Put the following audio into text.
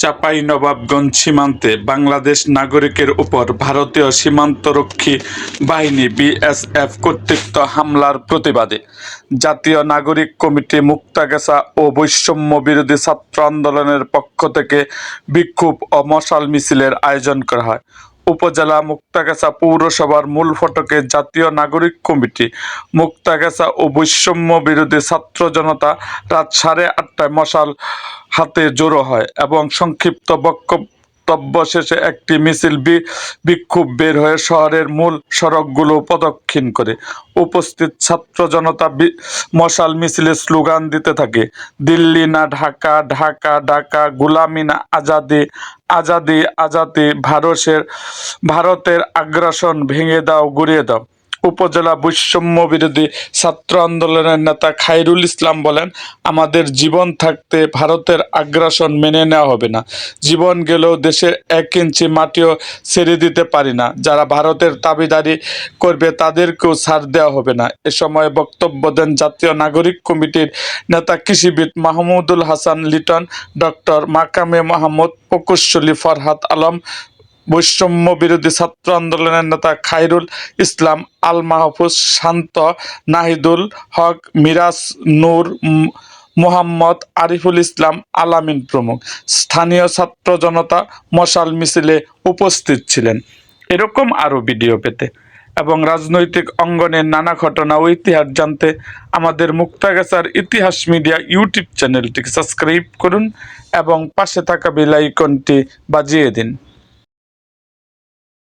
চাঁপাইনবাবগঞ্জ সীমান্তে বাংলাদেশ নাগরিকের উপর ভারতীয় সীমান্তরক্ষী বাহিনী বিএসএফ কর্তৃত্ব হামলার প্রতিবাদে জাতীয় নাগরিক কমিটি মুক্তাগেসা ও বৈষম্য বিরোধী ছাত্র আন্দোলনের পক্ষ থেকে বিক্ষোভ ও মশাল মিছিলের আয়োজন করা হয়। উপজেলা মুক্তাগাছা পৌরসভার মূল ফটকে জাতীয় নাগরিক কমিটি। মুক্তাগাছা ও বৈষম্য বিরোধী ছাত্র জনতা রাত সাড়ে আটটায় মশাল হাতে জড়ো হয় এবং সংক্ষিপ্ত বক্তব্য শেষে একটি মিছিল বিক্ষোভ বের হয়ে শহরের মূল সড়কগুলো প্রদক্ষিণ করে। উপস্থিত ছাত্র জনতা মশাল মিছিলে স্লোগান দিতে থাকে, দিল্লি না ঢাকা ঢাকা ঢাকা, গুলামী না আজাদি আজাদি আজাদি ভারতের ভারতের আগ্রাসন ভেঙে দাও, গুড়িয়ে দাও। উপজেলা বৈষম্য বিরোধী ছাত্র আন্দোলনের নেতা খাইরুল ইসলাম বলেন, আমাদের জীবন থাকতে ভারতের আগ্রাসন মেনে নেওয়া হবে না। জীবন গেলেও দেশের এক ইঞ্চি মাটিও ছেড়ে দিতে পারি না। যারা ভারতের দাবিদারি করবে তাদেরকেও ছাড় দেওয়া হবে না। এ সময় বক্তব্য দেন জাতীয় নাগরিক কমিটির নেতা কৃষিবিদ মাহমুদুল হাসান লিটন, ডক্টর মাকামে মাহমুদ প্রকৌশলী ফরহাদ আলম বৈষম্য বিরোধী ছাত্র আন্দোলনের নেতা খায়রুল ইসলাম আল মাহফুজ শান্ত নাহিদুল হক, মিরাজ নূর মোহাম্মদ আরিফুল ইসলাম আলামিন প্রমুখ। স্থানীয় ছাত্র জনতা মশাল মিছিলে উপস্থিত ছিলেন। এরকম আরও ভিডিও পেতে এবং রাজনৈতিক অঙ্গনের নানা ঘটনা ও ইতিহাস জানতে আমাদের মুক্তাগাছার ইতিহাস মিডিয়া ইউটিউব চ্যানেলটিকে সাবস্ক্রাইব করুন এবং পাশে থাকা বেল আইকনটি বাজিয়ে দিন।